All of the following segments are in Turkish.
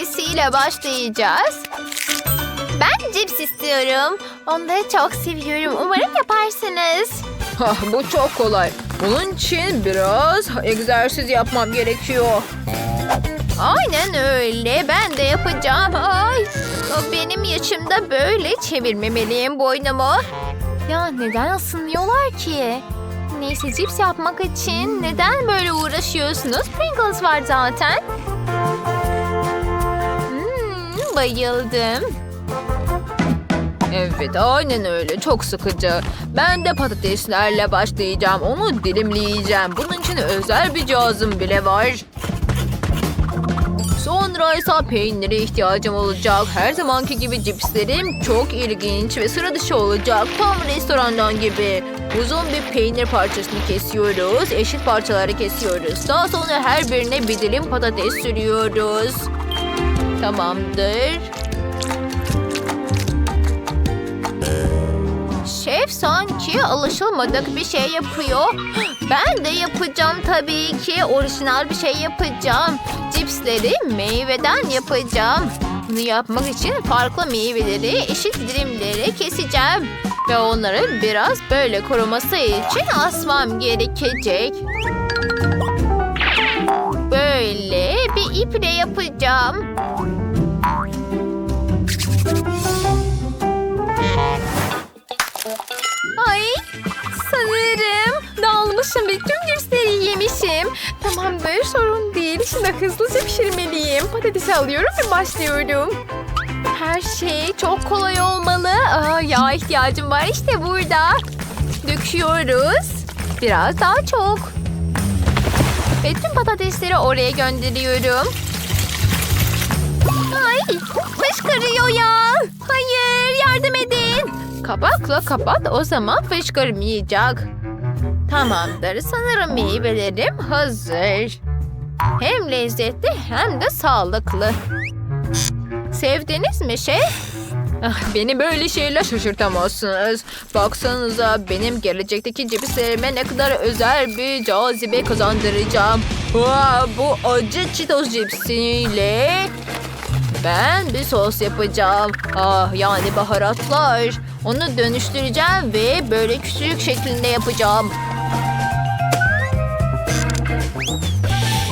hangisiyle başlayacağız? Ben cips istiyorum. Onları çok seviyorum. Umarım yaparsınız. Hah, bu çok kolay. Bunun için biraz egzersiz yapmam gerekiyor. Aynen öyle. Ben de yapacağım. Ay, benim yaşımda böyle çevirmemeliyim boynumu. Ya neden ısınıyorlar ki? Neyse cips yapmak için neden böyle uğraşıyorsunuz? Pringles var zaten. Bayıldım. Evet aynen öyle çok sıkıcı. Ben de patateslerle başlayacağım. Onu dilimleyeceğim. Bunun için özel bir cihazım bile var. Sonra ise peynire ihtiyacım olacak. Her zamanki gibi cipslerim çok ilginç ve sıra dışı olacak. Tam restorandan gibi. Uzun bir peynir parçasını kesiyoruz. Eşit parçalara kesiyoruz. Daha sonra her birine bir dilim patates sürüyoruz. Tamamdır. Şef sanki alışılmadık bir şey yapıyor. Ben de yapacağım tabii ki. Orijinal bir şey yapacağım. Cipsleri meyveden yapacağım. Bunu yapmak için farklı meyveleri eşit dilimlere keseceğim. Ve onları biraz böyle kuruması için asmam gerekecek. İple yapacağım. Ay sanırım dalmışım ve tüm cipsleri yemişim. Tamam böyle sorun değil. Şimdi hızlıca pişirmeliyim. Patatesi alıyorum ve başlıyorum. Her şey çok kolay olmalı. Aa, yağ ihtiyacım var işte burada. Döküyoruz. Biraz daha çok. Ve tüm patatesleri oraya gönderiyorum. Ay fışkırıyor ya. Hayır yardım edin. Kabakla kapat o zaman fışkırmayacak. Tamamdır sanırım meyvelerim hazır. Hem lezzetli hem de sağlıklı. Sevdiniz mi şef? Ah, Beni böyle şeyle şaşırtamazsınız. Baksanıza benim gelecekteki cipslerime ne kadar özel bir cazibe kazandıracağım. Aa, bu acı çitos cipsiyle ben bir sos yapacağım. Ah yani baharatlar. Onu dönüştüreceğim ve böyle küçük şeklinde yapacağım.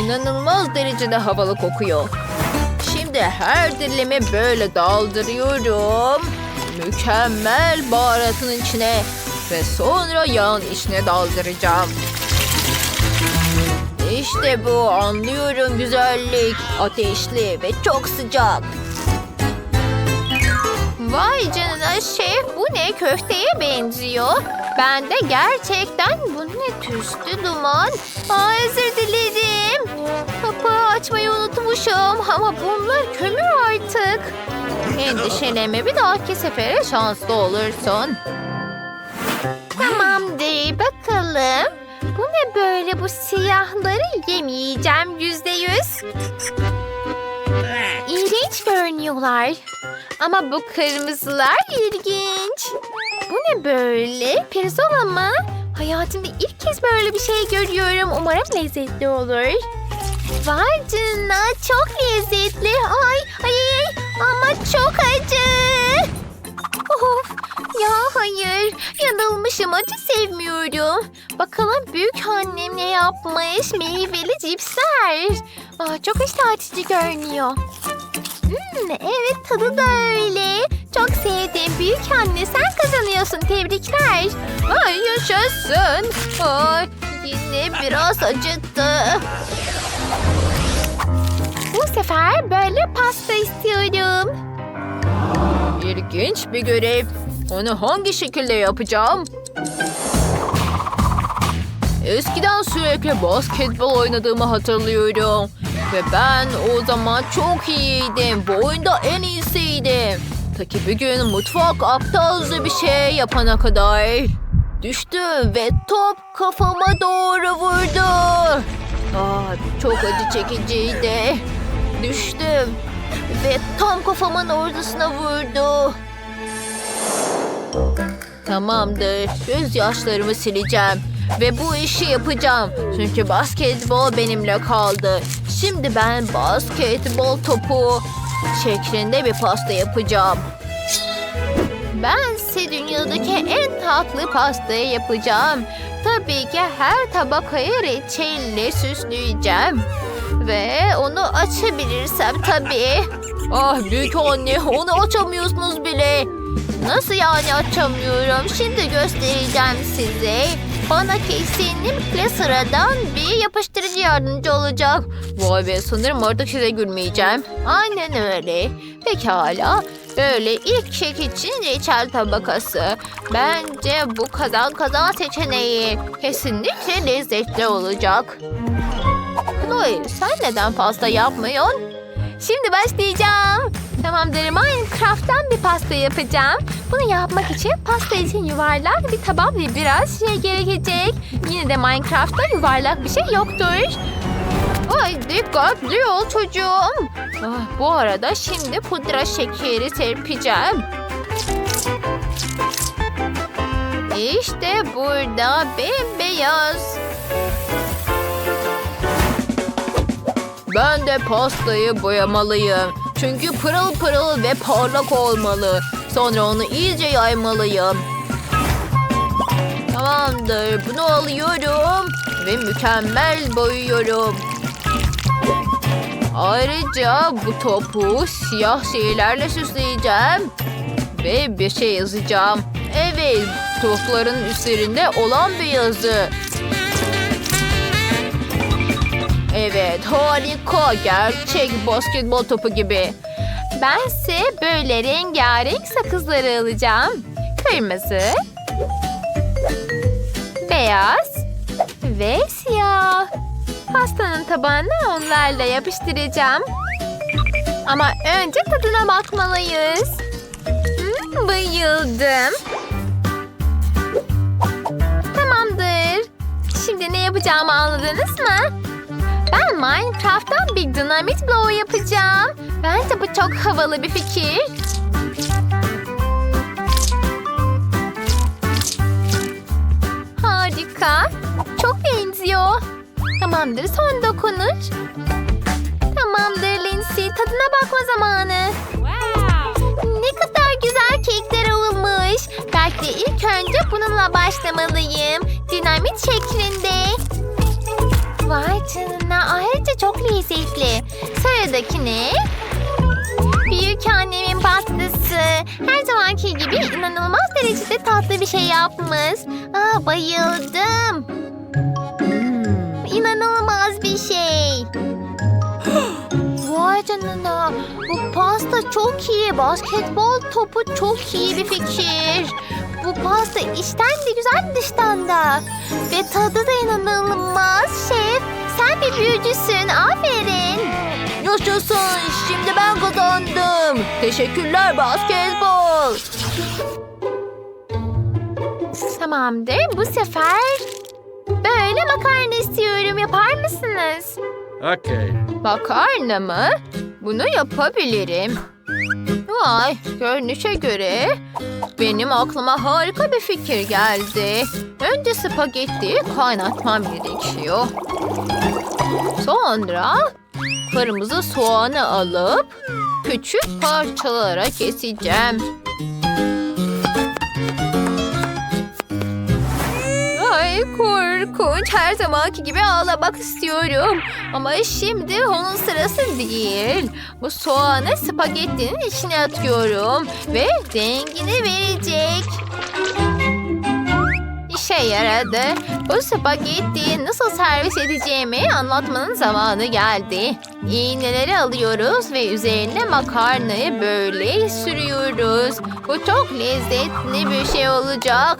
İnanılmaz derecede havalı kokuyor. Şimdi her dilimi böyle daldırıyorum. Mükemmel baharatın içine ve sonra yağın içine daldıracağım. İşte bu anlıyorum güzellik. Ateşli ve çok sıcak. Vay canına şef bu ne köfteye benziyor. Ben de gerçekten bu ne tüstü duman. Aa, özür dilerim. Kapağı açmayı unutmuşum ama bunlar kömür artık. Endişeleme bir dahaki sefere şanslı olursun. Tamamdır bakalım. Bu ne böyle bu siyahları yemeyeceğim yüzde yüz. İğrenç görünüyorlar. Ama bu kırmızılar ilginç. Bu ne böyle? Pirzola mı? Hayatımda ilk kez böyle bir şey görüyorum. Umarım lezzetli olur. Vay canına çok lezzetli. Ay ay ay ama çok acı. Of ya hayır yanılmışım acı sevmiyorum. Bakalım büyük annem ne yapmış meyveli cipsler. Aa, çok iştah açıcı görünüyor. Hmm, evet tadı da öyle. Çok sevdim. Büyük anne sen kazanıyorsun. Tebrikler. Ay yaşasın. Ay, yine biraz acıttı. Bu sefer böyle pasta istiyorum. İlginç bir görev. Onu hangi şekilde yapacağım? Eskiden sürekli basketbol oynadığımı hatırlıyorum. Ve ben o zaman çok iyiydim. Bu oyunda en iyisiydim. Ta ki bir gün mutfak aptalca bir şey yapana kadar. Düştüm ve top kafama doğru vurdu. Aa, çok acı çekiciydi. Düştüm ve tam kafamın ortasına vurdu. Tamamdır. Gözyaşlarımı sileceğim. Ve bu işi yapacağım. Çünkü basketbol benimle kaldı. Şimdi ben basketbol topu şeklinde bir pasta yapacağım. Ben size dünyadaki en tatlı pastayı yapacağım. Tabii ki her tabakayı reçelle süsleyeceğim. Ve onu açabilirsem tabii. Ah büyük anne onu açamıyorsunuz bile. Nasıl yani açamıyorum? Şimdi göstereceğim size. Bana kesinlikle sıradan bir yapıştırıcı yardımcı olacak. Vay be sanırım artık size gülmeyeceğim. Aynen öyle. Pekala. Böyle ilk kek için reçel tabakası. Bence bu kazan kazan seçeneği. Kesinlikle lezzetli olacak. Chloe sen neden pasta yapmıyorsun? Şimdi başlayacağım. Tamamdır Minecraft'tan bir pasta yapacağım. Bunu yapmak için pasta için yuvarlak bir tabak ve biraz şey gerekecek. Yine de Minecraft'ta yuvarlak bir şey yoktur. Ay dikkatli ol çocuğum. Ah, bu arada şimdi pudra şekeri serpeceğim. İşte burada bembeyaz. Ben de pastayı boyamalıyım. Çünkü pırıl pırıl ve parlak olmalı. Sonra onu iyice yaymalıyım. Tamamdır. Bunu alıyorum ve mükemmel boyuyorum. Ayrıca bu topu siyah şeylerle süsleyeceğim. Ve bir şey yazacağım. Evet, topların üzerinde olan bir yazı. Evet, harika. Gerçek basketbol topu gibi. Bense böyle rengarenk sakızları alacağım. Kırmızı, beyaz ve siyah. Pastanın tabağını onlarla yapıştıracağım. Ama önce tadına bakmalıyız. Hmm, bayıldım. Tamamdır. Şimdi ne yapacağımı anladınız mı? Ben Minecraft'tan bir dinamit bloğu yapacağım. Bence bu çok havalı bir fikir. Harika. Çok benziyor. Tamamdır son dokunuş. Tamamdır Lindsay. Tadına bakma zamanı. Ne kadar güzel kekler olmuş. Belki ilk önce bununla başlamalıyım. Dinamit şeklinde. Vay canına. Ayrıca çok lezzetli. Sıradaki ne? Büyük annemin pastası. Her zamanki gibi inanılmaz derecede tatlı bir şey yapmış. Aa, bayıldım. Hmm, İnanılmaz Vay canına. Bu pasta çok iyi. Basketbol topu çok iyi bir fikir. Bu pasta içten de güzel dıştan da. Ve tadı da inanılmaz şef. Sen bir büyücüsün. Aferin. Yaşasın. Şimdi ben kazandım. Teşekkürler basketbol. Tamamdır. Bu sefer böyle makarna istiyorum. Yapar mısınız? Okay. Makarna mı? Bunu yapabilirim. Vay, görünüşe göre benim aklıma harika bir fikir geldi. Önce spagettiyi kaynatmam gerekiyor. Sonra kırmızı soğanı alıp küçük parçalara keseceğim. Korkunç. Her zamanki gibi ağlamak istiyorum. Ama şimdi onun sırası değil. Bu soğanı spagettinin içine atıyorum. Ve rengini verecek. İşe yaradı. Bu spagettiyi nasıl servis edeceğimi anlatmanın zamanı geldi. İğneleri alıyoruz ve üzerine makarnayı böyle sürüyoruz. Bu çok lezzetli bir şey olacak.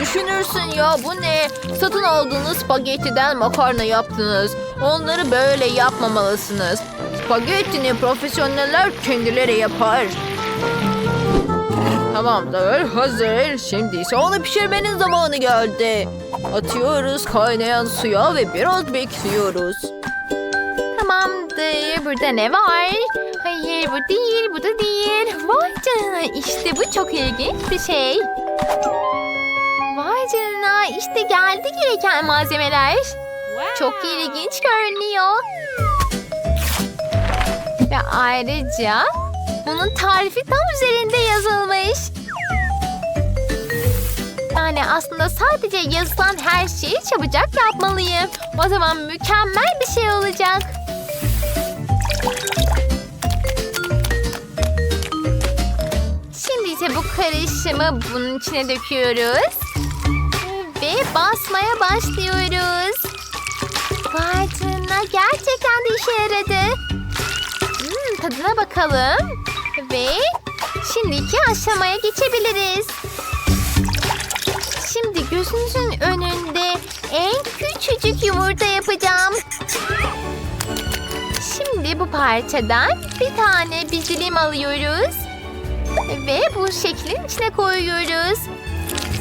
Düşünürsün ya bu ne? Satın aldığınız spagettiden makarna yaptınız. Onları böyle yapmamalısınız. Spagettini profesyoneller kendileri yapar. Tamamdır, hazır. Şimdi ise onu pişirmenin zamanı geldi. Atıyoruz kaynayan suya ve biraz bekliyoruz. Tamamdır. Burada ne var? Hayır bu değil, bu da değil. Vay canına işte bu çok ilginç bir şey. Vay canına işte geldi gereken malzemeler. Çok ilginç görünüyor. Ve ayrıca bunun tarifi tam üzerinde yazılmış. Yani aslında sadece yazılan her şeyi çabucak yapmalıyım. O zaman mükemmel bir şey olacak. Şimdi ise bu karışımı bunun içine döküyoruz. Ve basmaya başlıyoruz. Vay gerçekten de işe yaradı. Hmm, tadına bakalım. Ve şimdiki aşamaya geçebiliriz. Şimdi gözünüzün önünde en küçücük yumurta yapacağım. Şimdi bu parçadan bir tane bir dilim alıyoruz. Ve bu şeklin içine koyuyoruz.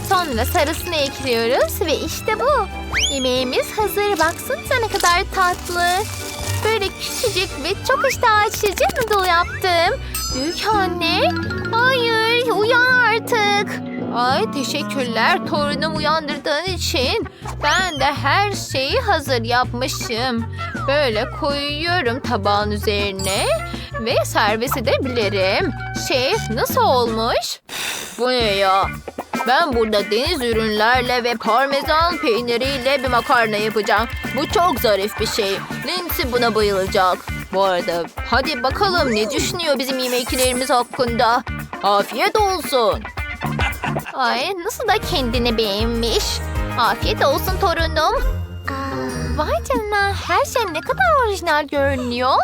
Sonra sarısını ekliyoruz ve işte bu. Yemeğimiz hazır. Baksanıza ne kadar tatlı. Böyle küçücük ve çok iştah açıcı noodle yaptım. Büyük anne. Hayır uyan artık. Ay teşekkürler torunum uyandırdığın için. Ben de her şeyi hazır yapmışım. Böyle koyuyorum tabağın üzerine ve servis edebilirim. Şef nasıl olmuş? Bu ne ya? Ben burada deniz ürünlerle ve parmesan peyniriyle bir makarna yapacağım. Bu çok zarif bir şey. Lindsay buna bayılacak. Bu arada hadi bakalım ne düşünüyor bizim yemeklerimiz hakkında. Afiyet olsun. Ay nasıl da kendini beğenmiş. Afiyet olsun torunum. Vay canına her şey ne kadar orijinal görünüyor.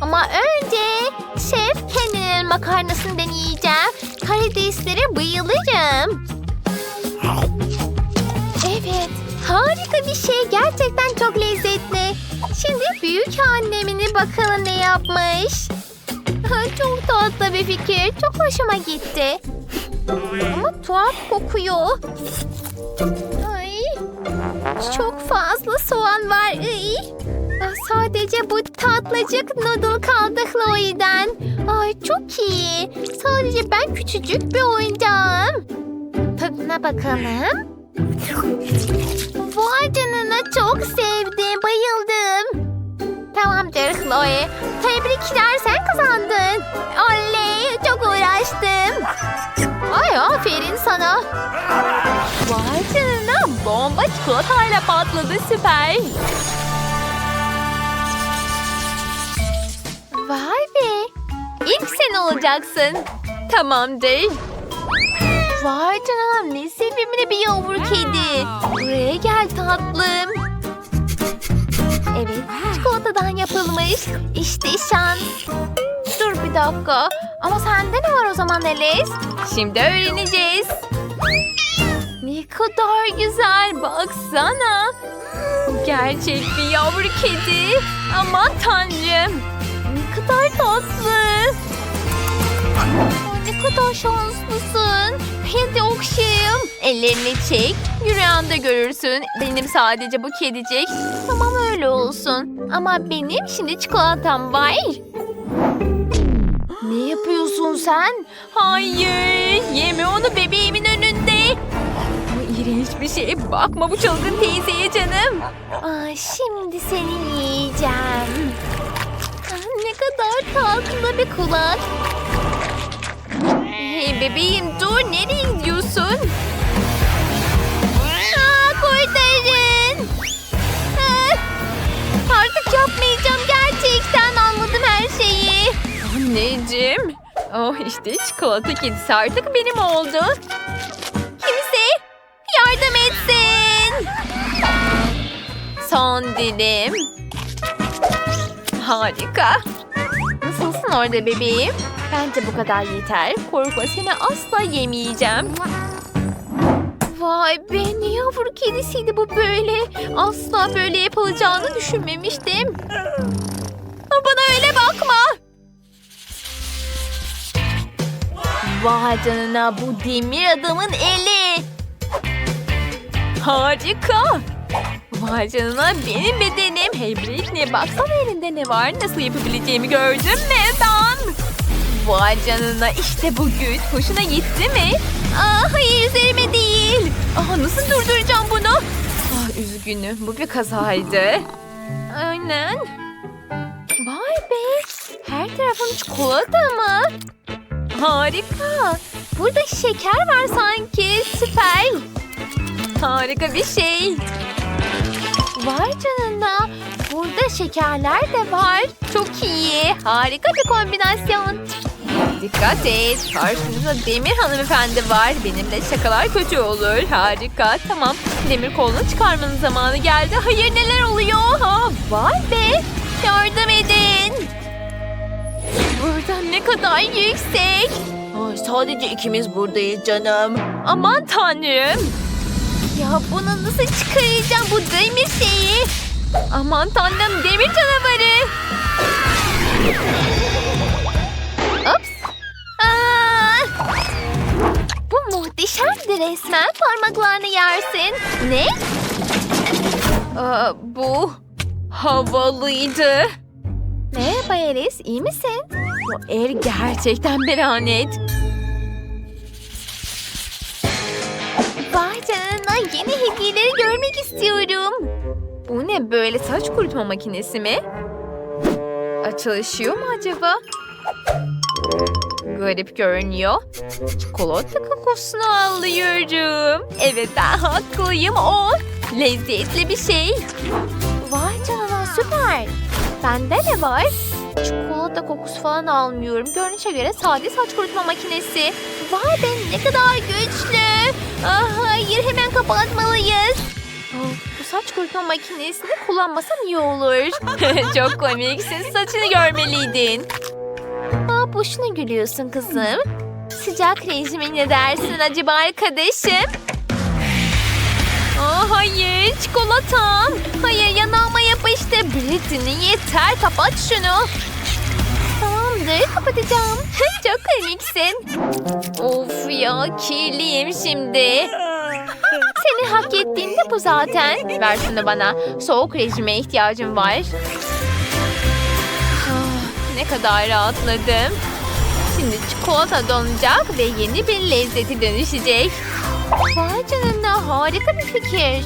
Ama önce şef kendinin makarnasını deneyeceğim. Karideslere bayılırım. Evet harika bir şey gerçekten çok lezzetli. Şimdi büyük annemini bakalım ne yapmış. Çok tatlı bir fikir. Çok hoşuma gitti. Ama tuhaf kokuyor. Ay, çok fazla soğan var. Ah, Sadece bu tatlıcık noodle kaldıklı o yüzden. Ay çok iyi. Sadece ben küçücük bir oyuncağım. Tadına bakalım. Çok sevdim. Bayıldım. Tamamdır Chloe. Tebrikler sen kazandın. Oley çok uğraştım. Ay aferin sana. Vay canına bomba çikolatayla patladı süper. Vay be. İlk sen olacaksın. Tamamdır. Vay canına ne sevimli bir yavru kedi. Buraya gel tatlım. Evet çikolatadan yapılmış. İşte şans. Dur bir dakika. Ama sende ne var o zaman Elis? Şimdi öğreneceğiz. Ne kadar güzel baksana. Gerçek bir yavru kedi. Aman tanrım. Ne kadar tatlı. Ne kadar şanslısın. Hadi okşayayım. Ellerini çek. Rüyanda görürsün. Benim sadece bu kedicik. Tamam öyle olsun. Ama benim şimdi çikolatam var. Ne yapıyorsun sen? Hayır. Yeme onu bebeğimin önünde. Bu iğrenç bir şey. Bakma bu çılgın teyzeye canım. Aa, şimdi seni yiyeceğim. Ah, Ne kadar tatlı bir kulak. Hey bebeğim dur nereye gidiyorsun? Yapmayacağım gerçekten anladım her şeyi. Anneciğim. Oh işte çikolata kedisi artık benim oldu. Kimse yardım etsin. Son dilim. Harika. Nasılsın orada bebeğim? Bence bu kadar yeter. Korkma seni asla yemeyeceğim. Vay be ne yavru kedisiydi bu böyle. Asla böyle yapılacağını düşünmemiştim. Bana öyle bakma. Vay canına bu demir adamın eli. Harika. Vay canına benim bedenim. Hey Britney baksana elinde ne var? Nasıl yapabileceğimi gördün mü ben? Vay canına işte bu güç. Hoşuna gitti mi? Aa, hayır üzerime değil. Aa, nasıl durduracağım bunu? Ah, üzgünüm bu bir kazaydı. Aynen. Vay be. Her tarafım çikolata mı? Harika. Burada şeker var sanki. Süper. Harika bir şey. Vay canına. Burada şekerler de var. Çok iyi. Harika bir kombinasyon. Dikkat et. Karşınızda Demir hanımefendi var. Benimle şakalar kötü olur. Harika. Tamam. Demir kolunu çıkarmanın zamanı geldi. Hayır neler oluyor? Ha, vay be. Yardım edin. Burada ne kadar yüksek. Ay, sadece ikimiz buradayız canım. Aman tanrım. Ya bunu nasıl çıkaracağım bu demir şeyi? Aman tanrım demir canavarı. Muhteşemdi resmen. Parmaklarını yersin. Ne? Aa, bu havalıydı. Merhaba Elis, iyi misin? Bu el gerçekten bir lanet. Vay canına yeni hediyeleri görmek istiyorum. Bu ne böyle saç kurutma makinesi mi? Açılışıyor mu acaba? Garip görünüyor. Çikolata kokusunu alıyorum. Evet ben haklıyım o. Lezzetli bir şey. Vay canına süper. Bende ne var? Çikolata kokusu falan almıyorum. Görünüşe göre sade saç kurutma makinesi. Vay be ne kadar güçlü. Ah, hayır hemen kapatmalıyız. Oh, bu saç kurutma makinesini kullanmasam iyi olur. Çok komiksin. Saçını görmeliydin. Boşuna gülüyorsun kızım. Sıcak rejime ne dersin acaba arkadaşım? Aa, hayır çikolatam. Hayır yanağıma yapıştı. Britney yeter kapat şunu. Tamamdır kapatacağım. Çok komiksin. Of ya kirliyim şimdi. Senin hak ettiğin de bu zaten. Ver şunu bana. Soğuk rejime ihtiyacım var. Ah, ne kadar rahatladım. Şimdi çikolata donacak ve yeni bir lezzeti dönüşecek. Vay canına harika bir fikir.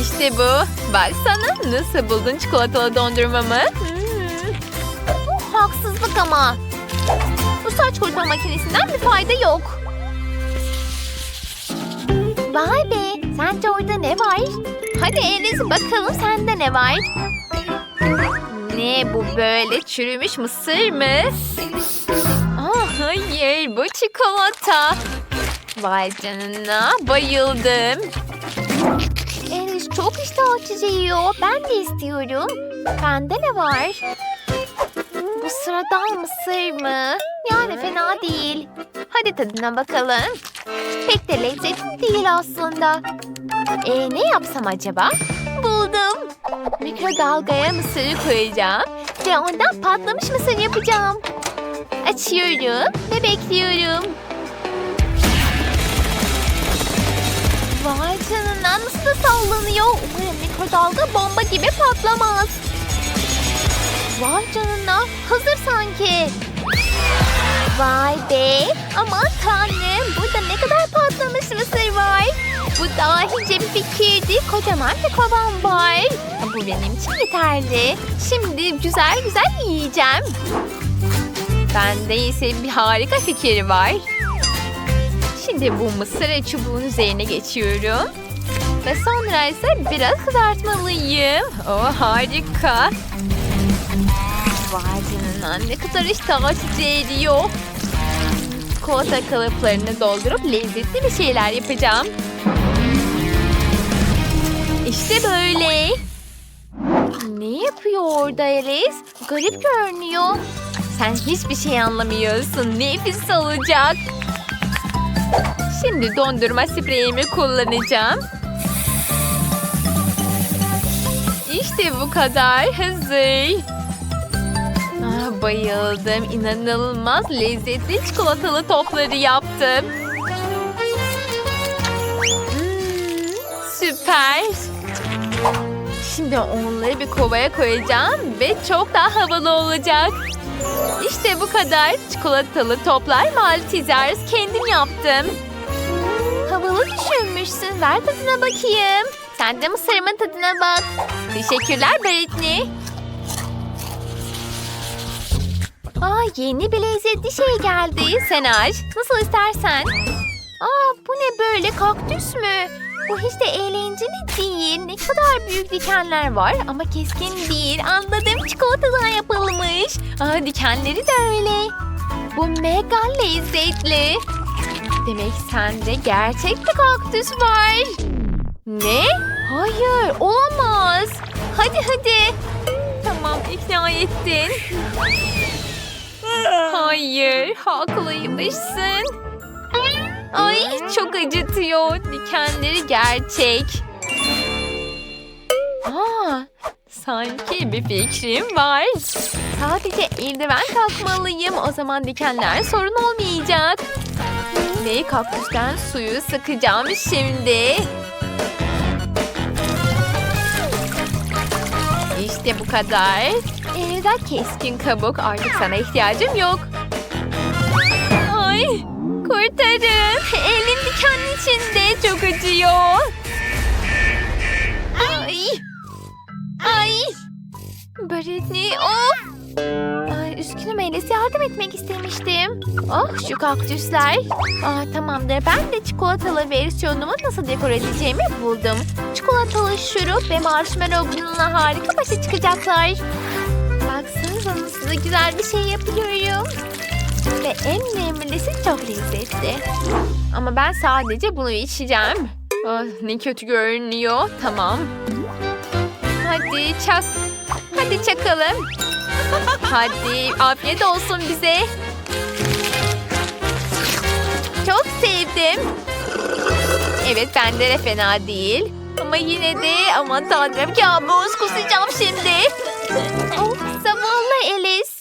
İşte bu. Baksana nasıl buldun çikolatalı dondurmamı? Hmm. Bu haksızlık ama. Bu saç kurutma makinesinden bir fayda yok. Vay be, sence orada ne var? Hadi Elis bakalım sende ne var? Ne bu böyle çürümüş mısır mı? Aa, hayır bu çikolata. Vay canına bayıldım. Elis çok iştah açıcı yiyor. Ben de istiyorum. Bende ne var? Bu sıradan mısır mı? Yani fena değil. Hadi tadına bakalım. Pek de lezzetli değil aslında. E ne yapsam acaba? Buldum. Mikrodalgaya mısırı koyacağım ve ondan patlamış mısır yapacağım. Açıyorum ve bekliyorum. Vay canına nasıl da sallanıyor. Umarım mikrodalga bomba gibi patlamaz. Vay canına hazır sanki. Vay be aman tanrım burada ne kadar dahice bir fikirdi. Kocaman bir kovam var. Bu benim için yeterli. Şimdi güzel güzel yiyeceğim. Bende ise bir harika fikir var. Şimdi bu mısır çubuğun üzerine geçiyorum. Ve sonra ise biraz kızartmalıyım. Oh harika. Vay canına ne kadar iştah açıcı eriyor. Çikolata kalıplarını doldurup lezzetli bir şeyler yapacağım. İşte böyle. Ne yapıyor orada Elis? Garip görünüyor. Sen hiçbir şey anlamıyorsun. Nefis olacak. Şimdi dondurma spreyimi kullanacağım. İşte bu kadar hazır. Ah, bayıldım. İnanılmaz lezzetli çikolatalı topları yaptım. Hmm, süper. Şimdi onları bir kovaya koyacağım ve çok daha havalı olacak. İşte bu kadar. Çikolatalı toplar Maltesers kendim yaptım. Havalı düşünmüşsün. Ver tadına bakayım. Sen de mısırımın tadına bak. Teşekkürler Britney. Aa yeni bir lezzetli şey geldi. Sen aç. Nasıl istersen. Aa bu ne böyle kaktüs mü? Bu hiç de eğlenceli değil. Ne kadar büyük dikenler var ama keskin değil. Anladım çikolatadan yapılmış. Aa dikenleri de öyle. Bu mega lezzetli. Demek sende gerçek bir kaktüs var. Ne? Hayır olamaz. Hadi hadi. Tamam ikna ettin. Hayır haklıymışsın. Ay çok acıtıyor. Dikenleri gerçek. Aa, sanki bir fikrim var. Sadece eldiven takmalıyım. O zaman dikenler sorun olmayacak. Ve kaktüsten suyu sıkacağım şimdi. İşte bu kadar. Elden keskin kabuk. Artık sana ihtiyacım yok. Kurtarın. Elim diken içinde. Çok acıyor. Ay. Ay. Britney of. Ay, üzgünüm Elis yardım etmek istemiştim. Oh şu kaktüsler. Aa, tamamdır ben de çikolatalı versiyonumu nasıl dekor edeceğimi buldum. Çikolatalı şurup ve marshmallow bununla harika başa çıkacaklar. Baksanıza nasıl güzel bir şey yapıyorum. Ve en önemlisi çok lezzetli. Ama ben sadece bunu içeceğim. Ah, ne kötü görünüyor. Tamam. Hadi çak. Hadi çakalım. Hadi afiyet olsun bize. Çok sevdim. Evet bende de fena değil. Ama yine de aman tanrım kabus kusacağım şimdi. Oh, zavallı Alice.